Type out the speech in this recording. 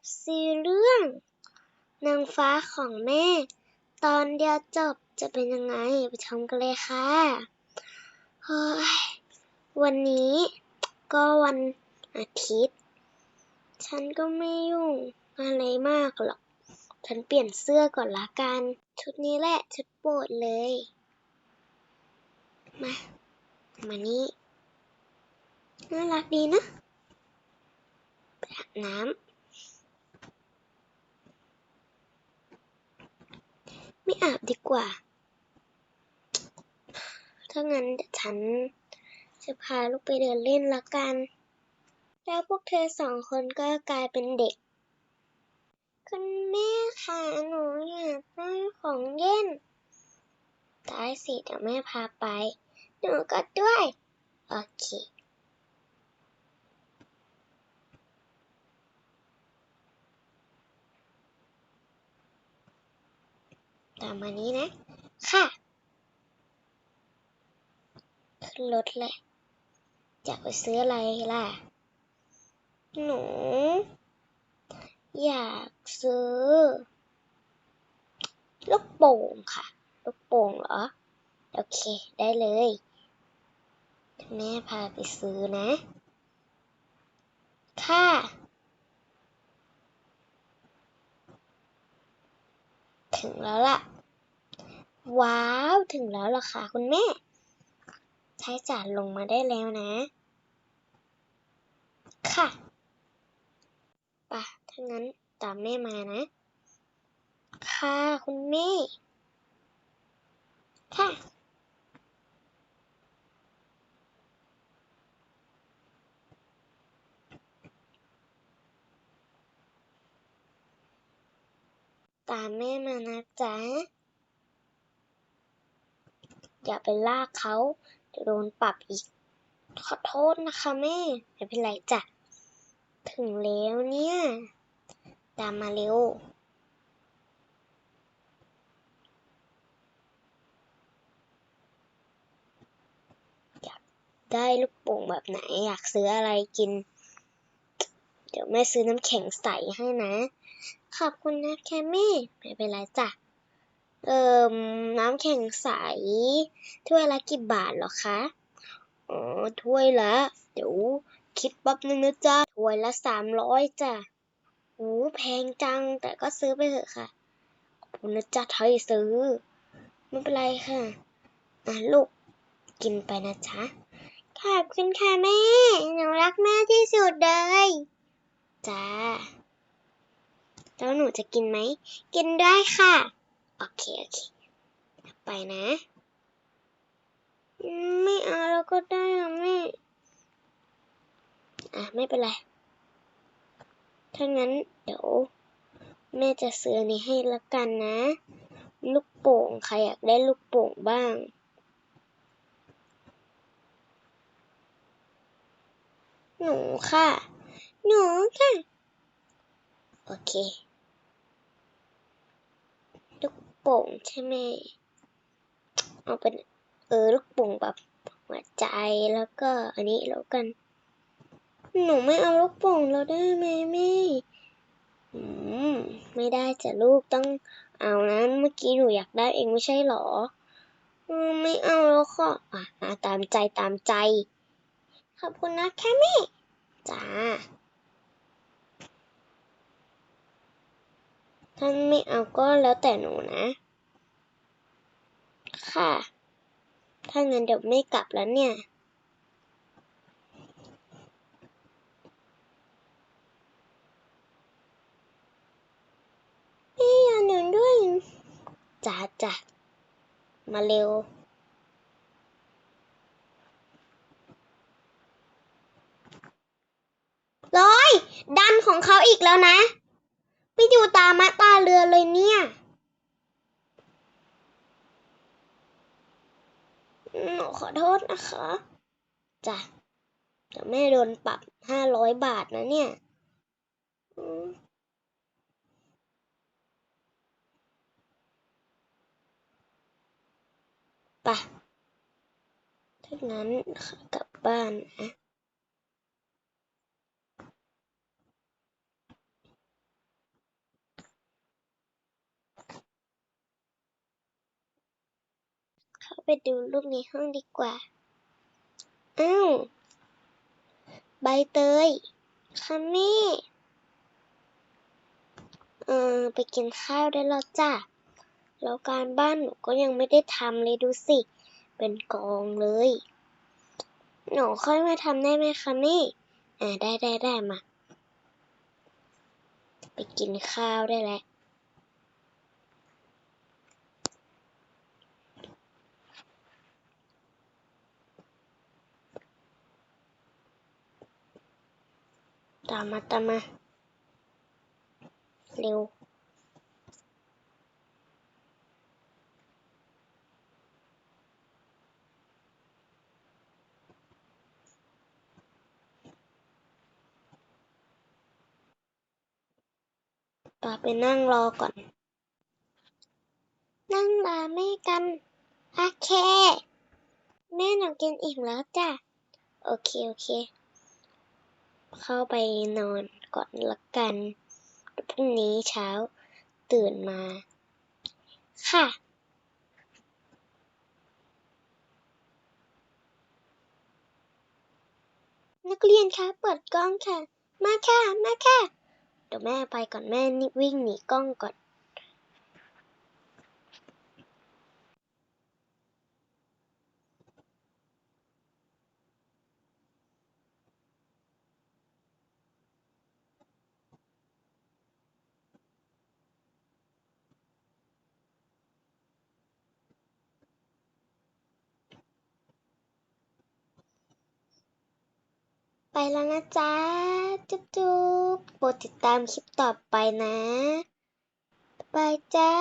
FC เรื่อง นางฟ้าของแม่ ตอนเดียวจบจะเป็นยังไง ไปชมกันเลยค่ะเฮ้ยวันนี้ก็วันอาทิตย์ ฉันก็ไม่ยุ่งอะไรมากหรอก ฉันเปลี่ยนเสื้อก่อนละกัน ชุดนี้แหละชุดโปรดเลย มา มานี่น่ารักดีนะไปอาบน้ำ ไม่อาบดีกว่า ถ้างั้นฉันจะพาลูกไปเดินเล่นละกัน แล้วพวกเธอสองคนก็กลายเป็นเด็ก คุณแม่คะหนูอยากได้ของเล่นได้สิเดี๋ยวแม่พาไป หนูก็ด้วย โอเค ตามมานี้นะ ค่ะ ขึ้นรถเลยจะไปซื้ออะไรล่ะ หนู อยากซื้อ ลูกโป่งค่ะ ลูกโป่งเหรอ โอเค ได้เลย แม่พาไปซื้อนะ ค่ะ ถึงแล้วล่ะ ว้าว ถึงแล้วล่ะค่ะคุณแม่ใช้จานลงมาได้แล้วนะ ค่ะป่ะถ้างั้นตามแม่มานะ ค่ะ คุณแม่ ค่ะ ตามแม่มานะจ๊ะ อย่าไปลากเขาเดี๋ยวโดนปรับอีก ขอโทษนะคะแม่ ไม่เป็นไรจ้ะ ถึงแล้วเนี่ย ตามมาเร็วอยากได้ลูกโป่งแบบไหนอยากซื้ออะไรกิน เดี๋ยวแม่ซื้อน้ำแข็งใสให้นะ ขอบคุณนะแค่แม่ไม่เป็นไรจ้ะ เอ่มน้ำแข็งใส ถ้วยละกี่บาทหรอคะ อ๋อ ถ้วยละ เดี๋ยวคิดแป๊บนึงนะจ๊ะถ้วยละสามร้อยจ้ะโอ้แพงจัง แต่ก็ซื้อไปเถอะค่ะ ขอบคุณนะจ๊ะที่ให้ซื้อ ไม่เป็นไรค่ะอะลูก กินไปนะจ๊ะ ขอบคุณค่ะแม่ หนูรักแม่ที่สุดเลย จ้า แล้วหนูจะกินไหม กินได้ค่ะ โอเค โอเค ไปนะ ไม่เอาแล้วก็ได้อะแม่ อะ ไม่เป็นไร ถ้างั้นเดี๋ยว แม่จะซื้อนี้ให้ละกันนะ ลูกโป่งใครอยากได้ลูกโป่งบ้างหนูค่ะ หนูค่ะ โอเค โป่งใช่ไหมเอาเป็นเออลูกโป่งแบบหัวใจแล้วก็อันนี้แล้วกัน หนูไม่เอาลูกโป่งแล้วได้ไหมแม่อืมไม่ได้จ้ะลูกต้องเอานะเมื่อกี้หนูอยากได้เองไม่ใช่หรอไม่เอาแล้วค่ะอะอะตามใจตามใจ ขอบคุณนะแค่แม่จ้า ถ้านไม่เอาก็แล้วแต่หนูนะ ค่ะ ถ้างั้นเดี๋ยวไม่กลับแล้วเนี่ยแม่อย่าหนูด้วยจ้าจ้ามาเร็วร้อย ดันของเขาอีกแล้วนะ ไม่ดูตามะตาเรือเลยเนี่ยหนูขอโทษนะคะจ้ะเดี๋ยวแม่โดนปรับห้าร้อยบาทนะเนี่ยปะถ้างั้นกลับบ้านนะ ไปดูรูปในห้องดีกว่า อ้าว ใบเตยค่ะแม่ เออไปกินข้าวได้แล้วจ้ะ แล้วการบ้านหนูก็ยังไม่ได้ทำเลยดูสิ เป็นกองเลย หนูค่อยมาทำได้ไหมคะแม่ อ่าได้ได้ได้มา ไปกินข้าวได้แล้ว ตามมาตามมา เร็วปาไปนั่งรอก่อน นั่งรอแม่กัน โอเค แม่หนูกินอิ่มแล้วจ้ะ โอเค โอเค เข้าไปนอนก่อนละกันพรุ่งนี้เช้าตื่นมา ค่ะนักเรียนคะเปิดกล้องค่ะ มาค่ะ มาค่ะ เดี๋ยวแม่ไปก่อนแม่นี่วิ่งหนีกล้องก่อน ไปแล้วนะจ๊ะ จุ๊บจุ๊บโปรดติดตามคลิปต่อไปนะบายจ้า